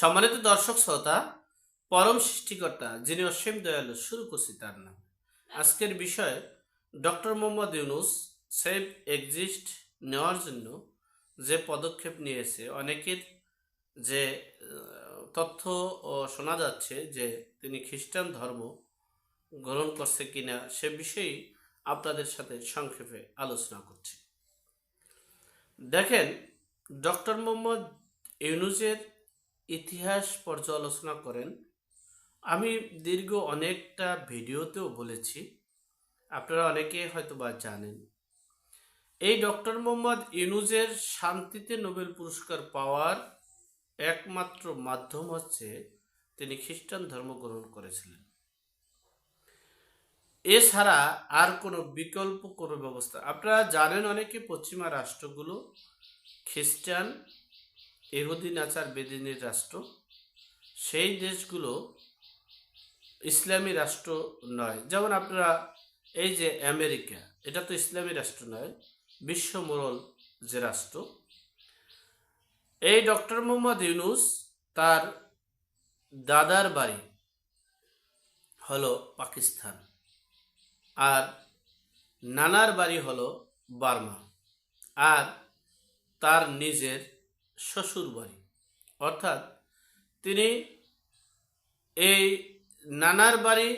সম্মানিত দর্শক শ্রোতা, পরম সৃষ্টিকর্তা যিনি অসীম দয়ালু শুরু করছি তার নাম। আজকের বিষয় doctor Muhammad Yunus safe exit নেওয়ার জন্য যে পদক্ষেপ নিয়েছে, অনেকের যে তথ্য শোনা যাচ্ছে যে তিনি খ্রিস্টান ধর্ম গ্রহণ করছে কিনা, সে বিষয়েই আপনাদের সাথে সংক্ষেপে আলোচনা করছি। দেখেন, ডক্টর মোহাম্মদ ইউনুসের ইতিহাস পর্যালোচনা করেন। আমি দীর্ঘ অনেকটা ভিডিওতেও বলেছি, আপনারা অনেকে হয়তো বা জানেন। এই ডক্টর মোহাম্মদ ইউনুজের শান্তিতে নোবেল পুরস্কার পাওয়ার একমাত্র মাধ্যম হচ্ছে তিনি খ্রিস্টান ধর্ম গ্রহণ করেছিলেন। এছাড়া আর কোনো বিকল্প কোনো ব্যবস্থা, আপনারা জানেন অনেকে পশ্চিমা রাষ্ট্রগুলো খ্রিস্টান এহুদি নাচার বেদিনের রাষ্ট্র। সেই দেশগুলো ইসলামী রাষ্ট্র নয়। যেমন আপনারা এই যে আমেরিকা, এটা তো ইসলামী রাষ্ট্র নয়, বিশ্ব মোড়ল যে রাষ্ট্র। এই ডক্টর মোহাম্মদ ইউনুস তার দাদার বাড়ি হলো পাকিস্তান আর নানার বাড়ি হলো বার্মা। আর তার নিজের শ্বশুর বাড়ি। অর্থাৎ তিনি এই নানার বাড়ি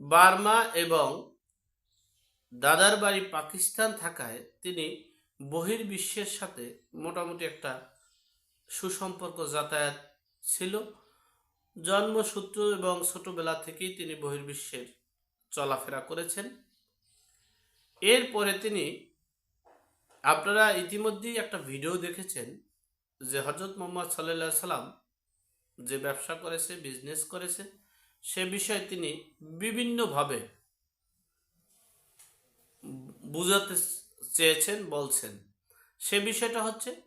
বার্মা এবং দাদার বাড়ি পাকিস্তান থাকায় তিনি বহির্বিশ্বের সাথে মোটামুটি একটা সুসম্পর্ক যাতায়াত ছিল। জন্মসূত্র এবং ছোটবেলা থেকেই তিনি বহির্বিশ্বের চলাফেরা করেছেন। এরপরে তিনি, আপনারা ইতিমধ্যেই একটা ভিডিও দেখেছেন যে হজরত মোহাম্মদ সাল্লাহ সাল্লাম যে ব্যবসা করেছে বিজনেস করেছে, সে বিষয়ে তিনি বিভিন্নভাবে বুঝাতে চেয়েছেন, বলছেন। সে বিষয়টা হচ্ছে,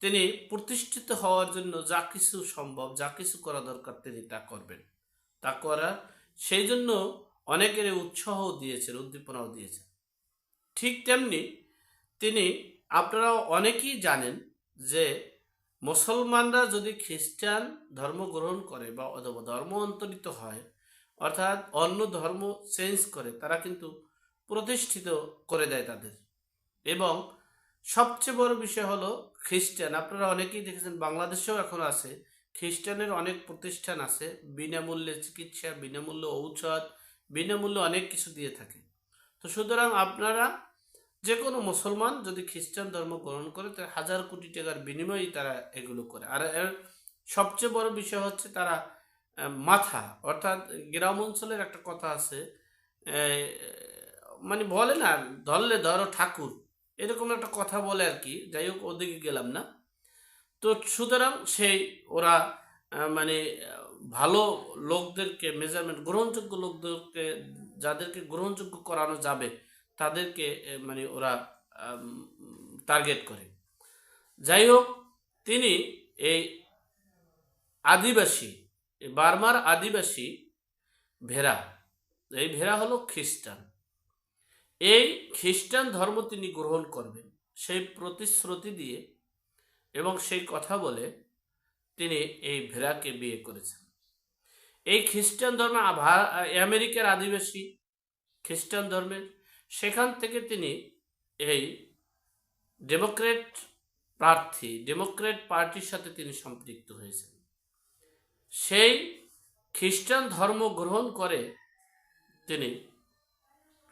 তিনি প্রতিষ্ঠিত হওয়ার জন্য যা কিছু সম্ভব, যা কিছু করা দরকার তিনি তা করবেন। তা করার সেই জন্য অনেকের উৎসাহ দিয়েছেন, উদ্দীপনাও দিয়েছেন। ঠিক তেমনি তিনি আপনারা অনেকেই জানেন যে মুসলমানরা যদি খ্রিস্টান ধর্ম গ্রহণ করে বা অথবা ধর্ম অন্তরিত হয়, অর্থাৎ অন্য ধর্ম চেঞ্জ করে, তারা কিন্তু প্রতিষ্ঠিত করে দেয় তাদের। এবং সবচেয়ে বড় বিষয় হলো খ্রিস্টান। আপনারা অনেকেই দেখেছেন, বাংলাদেশেও এখন আছে। খ্রিস্টানের অনেক প্রতিষ্ঠান আছে, বিনামূল্যে চিকিৎসা, বিনামূল্যে ঔষধ, বিনামূল্যে অনেক কিছু দিয়ে থাকে। তো সুতরাং আপনারা যে কোনো মুসলমান যদি খ্রিস্টান ধর্ম গ্রহণ করে তার হাজার কোটি টাকার বিনিময়েই তারা এগুলো করে। আর এর সবচেয়ে বড় বিষয় হচ্ছে তারা মাথা। অর্থাৎ গ্রাম অঞ্চলের একটা কথা আছে মানে বলে না, ধরলে ধরো ঠাকুর। এরকম একটা কথা বলে আর কি। যাই হোক, ওদিকে গেলাম না। তো সুতরাং সেই ওরা মানে ভালো লোকদেরকে, মেজারমেন্ট, গ্রহণযোগ্য লোকদেরকে, যাদেরকে গ্রহণযোগ্য করানো যাবে তাদেরকে মানে ওরা টার্গেট করে। যাই হোক তিনি এই আদিবাসী বার্মার আদিবাসী ভেড়া, এই ভেড়া হলো খ্রিস্টান। এই খ্রিস্টান ধর্ম তিনি গ্রহণ করবেন। সেই প্রতিশ্রুতি দিয়ে এবং সেই কথা বলে তিনি এই ভেড়াকে বিয়ে করেছেন। এই খ্রিস্টান ধর্ম আমেরিকার আদিবাসী খ্রিস্টান ধর্মের সেখান থেকে তিনি এই ডেমোক্রেট প্রার্থী, ডেমোক্রেট পার্টির সাথে তিনি সম্পৃক্ত হয়েছেন। সেই খ্রিস্টান ধর্ম গ্রহণ করে তিনি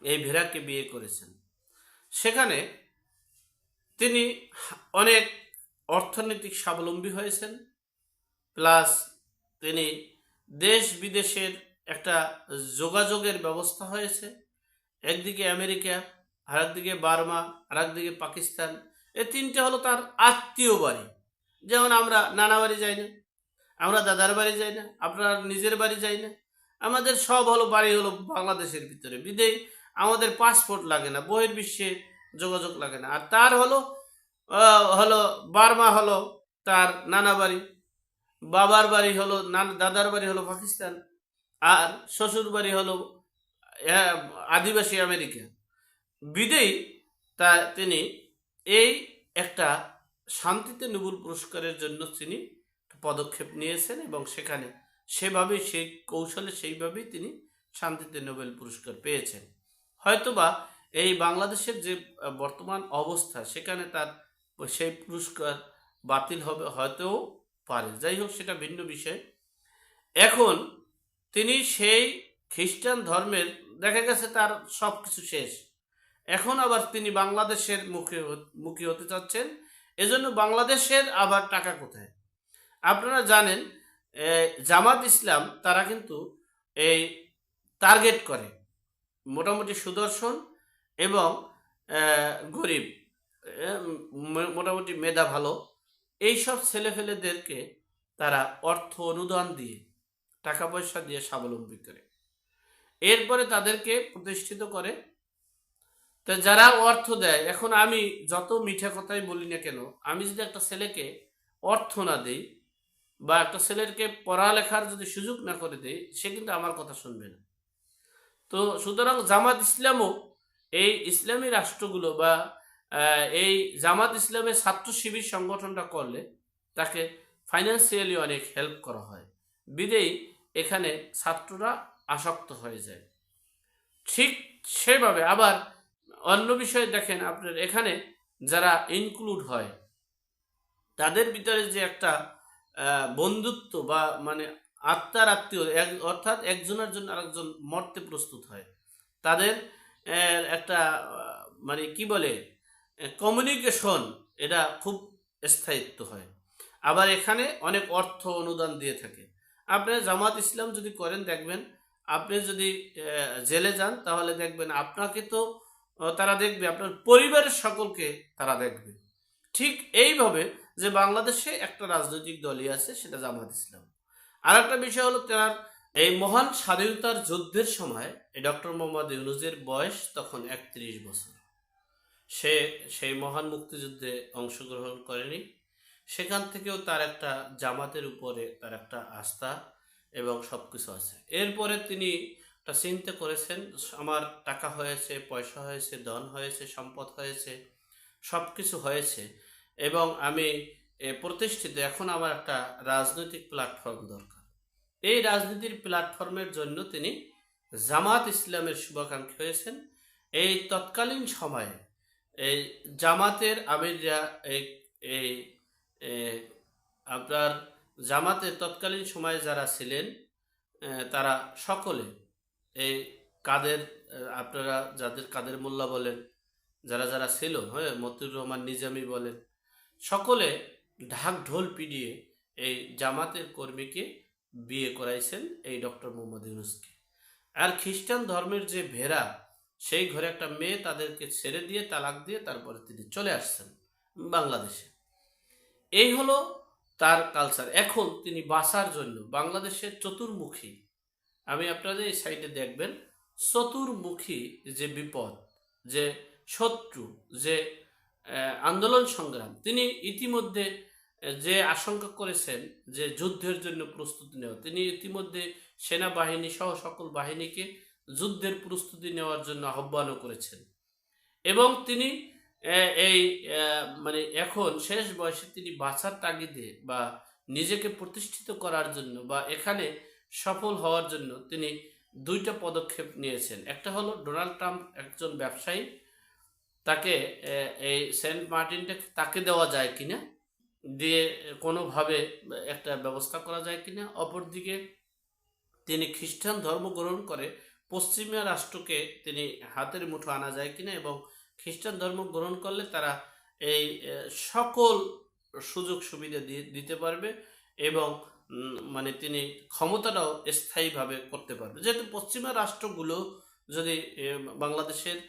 এই ভেড়াকে বিয়ে করেছেন। সেখানে তিনি অনেক অর্থনৈতিক স্বাবলম্বী হয়েছেন, প্লাস তিনি দেশ বিদেশের একটা যোগাযোগের ব্যবস্থা হয়েছে। একদিকে আমেরিকা আর একদিকে বার্মা আর একদিকে পাকিস্তান এ তিনটে হলো তার আত্মীয় বাড়ি। যেমন আমরা নানা বাড়ি যাই না, আমরা দাদার বাড়ি যাই না, আপনার নিজের বাড়ি যাই না, আমাদের সব হলো বাড়ি হলো বাংলাদেশের ভিতরে। বিদেয় আমাদের পাসপোর্ট লাগে না, বহির্বিশ্বে যোগাযোগ লাগে না। আর তার হলো হলো বার্মা হলো তার নানা বাড়ি, বাবার বাড়ি হলো নানা, দাদার বাড়ি হলো পাকিস্তান, আর শ্বশুর বাড়ি হলো আদিবাসী আমেরিকা বিদেয়ী তা তিনি এই একটা শান্তিতে নোবেল পুরস্কারের জন্য তিনি পদক্ষেপ নিয়েছেন এবং সেখানে সেভাবেই সেই কৌশলে সেইভাবেই তিনি শান্তিতে নোবেল পুরস্কার পেয়েছেন। হয়তোবা এই বাংলাদেশের যে বর্তমান অবস্থা, সেখানে তার সেই পুরস্কার বাতিল হবে হয়তো পারে। যাই হোক, সেটা ভিন্ন বিষয়। এখন তিনি সেই খ্রিস্টান ধর্মের দেখা গেছে তার সব কিছু শেষ। এখন আবার তিনি বাংলাদেশের মুখে মুখী হতে চাচ্ছেন। এজন্য বাংলাদেশের আবার টাকা কোথায়? আপনারা জানেন জামাত ইসলাম তারা কিন্তু এই টার্গেট করে মোটামুটি সুদর্শন এবং গরিব মোটামুটি মেধা ভালো। এইসব ছেলেফেলেদেরকে তারা অর্থ অনুদান দিয়ে টাকা পয়সা দিয়ে স্বাবলম্বী করে। এরপরে তাদেরকে প্রতিষ্ঠিত করে। তা যারা অর্থ দেয়, এখন আমি যত মিঠা কথাই বলি না কেন, আমি যদি একটা ছেলেকে অর্থ না দেই বা একটা ছেলেকে পড়ালেখার যদি সুযোগ না করে দেই, সে কিন্তু আমার কথা শুনবে না। তো সুতরাং জামাত ইসলামও এই ইসলামী রাষ্ট্রগুলো বা এই জামাত ইসলামের ছাত্র শিবির সংগঠনটা করলে তাকে ফাইন্যান্সিয়ালি অনেক হেল্প করা হয়। বিদেই এখানে ছাত্ররা আসক্ত হয়ে যায়। ঠিক সেভাবে আবার অন্য বিষয়ে দেখেন আপনার এখানে যারা ইনক্লুড হয়, তাদের ভিতরে যে একটা বন্ধুত্ব বা মানে আত্মার আত্মীয় অর্থাৎ একজনের জন্য আরেকজন মরতে প্রস্তুত হয়। তাদের একটা মানে কি বলে কমিউনিকেশন এটা খুব স্থায়িত্ব হয়। আবার এখানে অনেক অর্থ অনুদান দিয়ে থাকে। আপনি জামাত ইসলাম যদি করেন, দেখবেন আপনি যদি জেলে যান, তাহলে দেখবেন আপনাকে তো তারা দেখবে, আপনার পরিবারের সকলকে তারা দেখবে। ঠিক এইভাবে যে বাংলাদেশে একটা রাজনৈতিক দলই আছে, সেটা জামাত ইসলাম। আর একটা বিষয় হলো তার এই মহান স্বাধীনতার যুদ্ধের সময়, এই ডক্টর মোহাম্মদ ইউনুজের বয়স তখন একত্রিশ বছর। সে, সেই মহান মুক্তিযুদ্ধে অংশগ্রহণ করেনি। সেখান থেকেও তার একটা জামাতের উপরে তার একটা আস্থা এবং সব কিছু আছে। এরপরে তিনি চিন্তা করেছেন, আমার টাকা হয়েছে, পয়সা হয়েছে, ধন হয়েছে, সম্পদ হয়েছে সব কিছু হয়েছে এবং আমি প্রতিষ্ঠিত, এখন আমার একটা রাজনৈতিক প্ল্যাটফর্ম দরকার। এই রাজনীতির প্ল্যাটফর্মের জন্য তিনি জামাত ইসলামের শুভাকাঙ্ক্ষী হয়েছেন। এই তৎকালীন সময়ে এই জামাতের আমিররা এই এই আপনার জামাতের তৎকালীন সময়ে যারা ছিলেন তারা সকলে এই কাদের আপনারা যাদের কাদের মোল্লা বলেন, যারা যারা ছিল হ্যাঁ মতিউর রহমান, নিজামী বলেন, সকলে ঢাক ঢোল পিটিয়ে এই জামাতের কর্মীকে বিয়ে করাইছেন এই ডক্টর মোহাম্মদ ইউনুসকে। আর খ্রিস্টান ধর্মের যে ভেড়া, সেই ঘরে একটা মেয়ে তাদেরকে ছেড়ে দিয়ে তালাক দিয়ে তারপরে তিনি চলে আসছেন বাংলাদেশে। এই হলো তার কালচার এখন তিনি বাঁচার জন্য বাংলাদেশের চতুর্মুখী। আমি আপনাদের এই সাইডে দেখবেন, চতুর্মুখী যে বিপদ, যে শত্রু, যে আন্দোলন সংগ্রাম, তিনি ইতিমধ্যে যে আশঙ্কা করেছেন যে যুদ্ধের জন্য প্রস্তুতি নেওয়া, তিনি ইতিমধ্যে সেনাবাহিনী সহ সকল বাহিনীকে যুদ্ধের প্রস্তুতি নেওয়ার জন্য আহ্বানও করেছেন। এবং তিনি এই মানে এখন শেষ বয়সে তিনি বাঁচার তাগিদে বা নিজেকে প্রতিষ্ঠিত করার জন্য বা এখানে সফল হওয়ার জন্য তিনি দুইটা পদক্ষেপ নিয়েছেন। একটা হলো ডোনাল্ড ট্রাম্প একজন ব্যবসায়ী, তাকে এই সেন্ট মার্টিনটা তাকে দেওয়া যায় কিনা, দিয়ে কোনোভাবে একটা ব্যবস্থা করা যায় কিনা। অপরদিকে তিনি খ্রিস্টান ধর্ম গ্রহণ করে পশ্চিমা রাষ্ট্রকে তিনি হাতের মুঠো আনা যায় কিনা এবং খ্রিস্টান ধর্ম গ্রহণ করলে তারা এই সকল সুযোগ সুবিধা দিতে পারবে এবং মানে তিনি ক্ষমতাটাও স্থায়ীভাবে করতে পারবে। যেহেতু পশ্চিমা রাষ্ট্রগুলো যদি বাংলাদেশের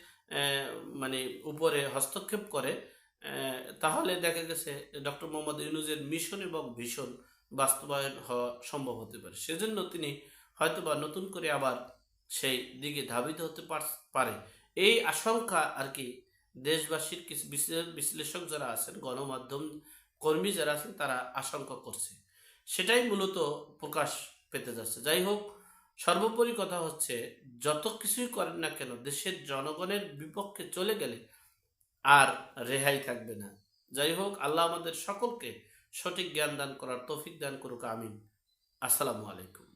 মানে উপরে হস্তক্ষেপ করে তাহলে দেখা গেছে ডক্টর মোহাম্মদ ইউনুজের মিশন এবং ভীষণ বাস্তবায়ন হওয়া সম্ভব হতে পারে। সেজন্য তিনি হয়তোবা নতুন করে আবার সেই দিকে ধাবিত হতে পার- এই আশঙ্কা আর কি দেশবাসীর কিছু বিশ্লেষক যারা আছেন, গণমাধ্যম কর্মী যারা আছেন, তারা আশঙ্কা করছে। সেটাই মূলত প্রকাশ পেতে যাচ্ছে। যাই হোক, সর্বোপরি কথা হচ্ছে, যত কিছুই করেন না কেন, দেশের জনগণের বিপক্ষে চলে গেলে আর রেহাই থাকবে না। যাই হোক, আল্লাহ আমাদের সকলকে সঠিক জ্ঞান দান করার তৌফিক দান করুক। আমিন। আসসালামু আলাইকুম।